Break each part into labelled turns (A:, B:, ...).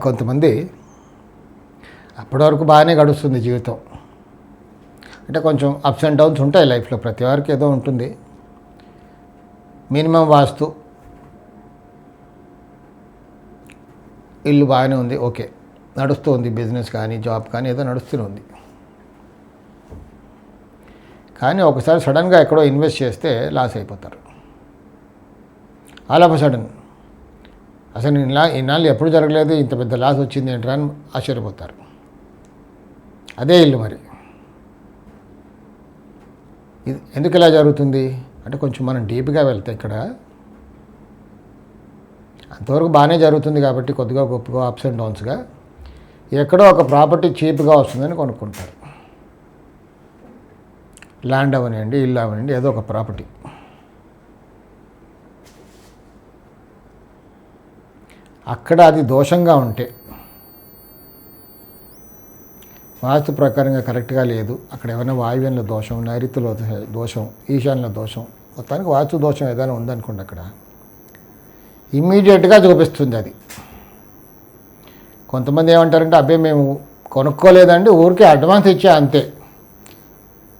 A: కొంతమంది అప్పటి వరకు బాగానే గడుస్తుంది జీవితం. అంటే కొంచెం అప్స్ అండ్ డౌన్స్ ఉంటాయి లైఫ్లో ప్రతి వారికి ఏదో ఉంటుంది. మినిమం వాస్తు. ఇల్లు బాగానే ఉంది ఓకే. నడుస్తూ ఉంది బిజినెస్ కానీ జాబ్ కానీ ఏదో నడుస్తూనే ఉంది. కానీ ఒకసారి సడన్గా ఎక్కడో ఇన్వెస్ట్ చేస్తే లాస్ అయిపోతారు. ఆల్ ఆఫ్ సడన్ అసలు ఇలా ఇన్నాళ్ళు ఎప్పుడు జరగలేదు ఇంత పెద్ద లాస్ వచ్చింది ఏంట్రా అని ఆశ్చర్యపోతారు. అదే ఇల్లు మరి. ఇది ఎందుకు ఇలా జరుగుతుంది? అంటే కొంచెం మనం డీప్గా వెళ్తే ఇక్కడ అంతవరకు బాగానే జరుగుతుంది కాబట్టి కొద్దిగా గొప్పగా అప్స్ అండ్ డౌన్స్గా ఎక్కడో ఒక ప్రాపర్టీ చీప్గా వస్తుందని కొనుక్కుంటారు. ల్యాండ్ అవనివ్వండి ఇల్లు అవనివ్వండి ఏదో ఒక ప్రాపర్టీ అక్కడ అది దోషంగా ఉంటే వాస్తు ప్రకారంగా కరెక్ట్గా లేదు. అక్కడ ఏమైనా వాయువ్యంలో దోషం నైరుతిలో దోషం ఈశాన్యంలో దోషం మొత్తానికి వాస్తు దోషం ఏదైనా ఉందనుకోండి అక్కడ ఇమ్మీడియట్గా చూపిస్తుంది అది. కొంతమంది ఏమంటారంటే అబ్బాయి మేము కొనుక్కోలేదండి ఊరికే అడ్వాన్స్ ఇచ్చా అంతే.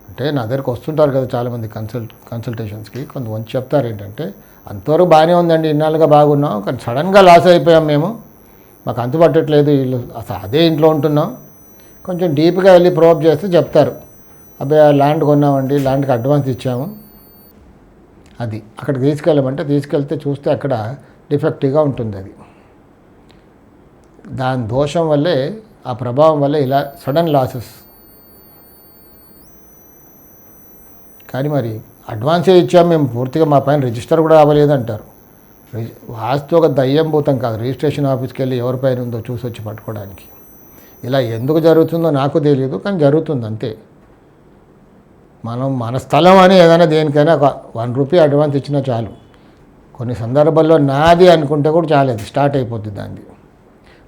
A: అంటే నా దగ్గరకు వస్తుంటారు కదా చాలామంది కన్సల్ట్ కన్సల్టేషన్స్కి కొంతమంది చెప్తారు ఏంటంటే అంతవరకు బాగానే ఉందండి. ఇన్నాళ్ళుగా బాగున్నాం. కానీ సడన్గా లాస్ అయిపోయాం మేము. మాకు అంతు పట్టట్లేదు వీళ్ళు అసలు అదే ఇంట్లో ఉంటున్నాం. కొంచెం డీప్గా వెళ్ళి ప్రోప్ చేస్తే చెప్తారు. అబ్బాయి ఆ ల్యాండ్ కొన్నామండి. ల్యాండ్కి అడ్వాన్స్ ఇచ్చాము. అది అక్కడికి తీసుకెళ్ళమంటే తీసుకెళ్తే చూస్తే అక్కడ డిఫెక్టివ్గా ఉంటుంది అది. దాని దోషం వల్లే ఆ ప్రభావం వల్లే ఇలా సడన్ లాసెస్. కానీ మరి అడ్వాన్సే ఇచ్చాం మేము పూర్తిగా మా పైన రిజిస్టర్ కూడా అవ్వలేదంటారు. రిజి- వాస్తు ఒక దయ్యం భూతం కాదు రిజిస్ట్రేషన్ ఆఫీస్కి వెళ్ళి ఎవరి పైన ఉందో చూసి వచ్చి పట్టుకోవడానికి. ఇలా ఎందుకు జరుగుతుందో నాకు తెలియదు కానీ జరుగుతుంది అంతే. మనం మన స్థలం అని ఏదైనా దేనికైనా ఒక వన్ రూపీ అడ్వాన్స్ ఇచ్చినా చాలు. కొన్ని సందర్భాల్లో నాది అనుకుంటే కూడా చాలేదు స్టార్ట్ అయిపోతుంది దాన్ని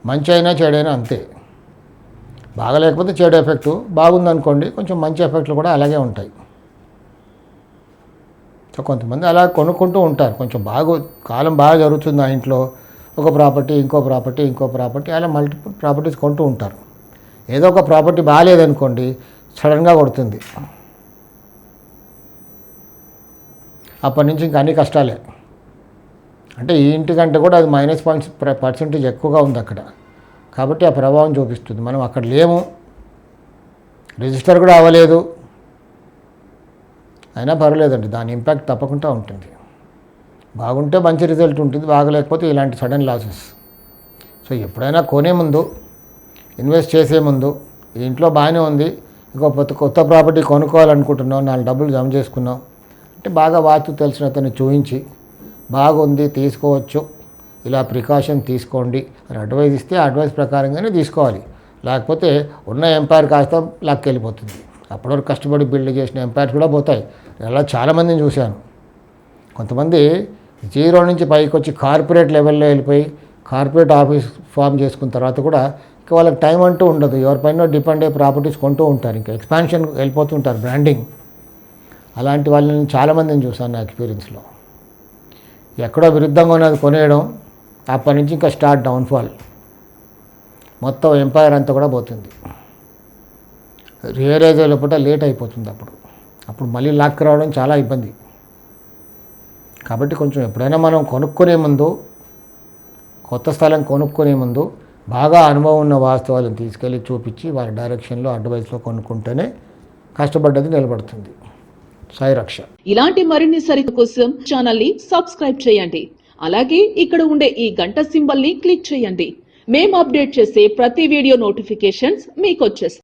A: మంచి అయినా చెడైనా అంతే. బాగలేకపోతే చెడు ఎఫెక్ట్ బాగుందనుకోండి కొంచెం మంచి ఎఫెక్ట్లు కూడా అలాగే ఉంటాయి. సో కొంతమంది అలా కొనుక్కుంటూ ఉంటారు. కొంచెం బాగా కాలం బాగా జరుగుతుంది ఆ ఇంట్లో. ఒక ప్రాపర్టీ ఇంకో ప్రాపర్టీ ఇంకో ప్రాపర్టీ అలా మల్టిపుల్ ప్రాపర్టీస్ కొంటూ ఉంటారు. ఏదో ఒక ప్రాపర్టీ బాగాలేదనుకోండి సడన్గా కొడుతుంది. అప్పటి నుంచి ఇంకా అన్ని కష్టాలే. అంటే ఈ ఇంటికంటే కూడా అది మైనస్ పాయింట్స్ పర్సెంటేజ్ ఎక్కువగా ఉంది అక్కడ. కాబట్టి ఆ ప్రభావం చూపిస్తుంది. మనం అక్కడ లేము. రిజిస్టర్ కూడా అవ్వలేదు. అయినా పర్వాలేదండి. దాని ఇంపాక్ట్ తప్పకుండా ఉంటుంది. బాగుంటే మంచి రిజల్ట్ ఉంటుంది. బాగలేకపోతే ఇలాంటి సడన్ లాసెస్. సో ఎప్పుడైనా కొనే ముందు ఇన్వెస్ట్ చేసే ముందు ఇంట్లో బాగానే ఉంది. ఇంకో కొత్త ప్రాపర్టీ కొనుక్కోవాలనుకుంటున్నాం. నాలుగు డబ్బులు జమ చేసుకున్నాం. అంటే బాగా వాచు తెలిసిన అతన్ని చూపించి బాగుంది తీసుకోవచ్చు. ఇలా ప్రికాషన్ తీసుకోండి. అని అడ్వైస్ ఇస్తే అడ్వైస్ ప్రకారంగానే తీసుకోవాలి. లేకపోతే ఉన్న ఎంపైర్ కాస్త లక్ వెళ్ళిపోతుంది అప్పటివరకు కష్టపడి బిల్డ్ చేసిన ఎంపైర్స్ కూడా పోతాయి. అలా చాలామందిని చూశాను. కొంతమంది జీరో నుంచి పైకి వచ్చి కార్పొరేట్ లెవెల్లో వెళ్ళిపోయి కార్పొరేట్ ఆఫీస్ ఫామ్ చేసుకున్న తర్వాత కూడా ఇంకా వాళ్ళకి టైం అంటూ ఉండదు. ఎవరిపైన డిపెండ్ అయ్యే ప్రాపర్టీస్ కొంటూ ఉంటారు. ఇంకా ఎక్స్పాన్షన్ వెళ్ళిపోతుంటారు బ్రాండింగ్ అలాంటి వాళ్ళని చాలామందిని చూశాను నా ఎక్స్పీరియన్స్లో ఎక్కడో విరుద్ధంగా ఉన్నది కొనేయడం అప్పటి నుంచి ఇంకా స్టార్ట్ డౌన్ఫాల్ మొత్తం ఎంపైర్ అంతా కూడా పోతుంది. రియలైజ్ లోపల లేట్ అయిపోతుంది అప్పుడు. అప్పుడు మళ్ళీ లాక్ రావడం చాలా ఇబ్బంది. కాబట్టి కొంచెం ఎప్పుడైనా మనం కొనుక్కునే ముందు కొత్త స్థలం కొనుక్కునే ముందు బాగా అనుభవం ఉన్న వాస్తవాలను తీసుకెళ్ళి చూపించి వారి డైరెక్షన్లో అడ్వైస్లో కొనుక్కుంటేనే కష్టపడ్డది నిలబడుతుంది. సాయి రక్ష.
B: ఇలాంటి మరిన్ని సరిత కోసం ఛానల్ని సబ్స్క్రైబ్ చేయండి. అలాగే ఇక్కడ ఉండే ఈ గంట సింబల్ని క్లిక్ చేయండి. మేము అప్డేట్ చేసే ప్రతి వీడియో నోటిఫికేషన్స్ మీకు వచ్చేస్తాయి.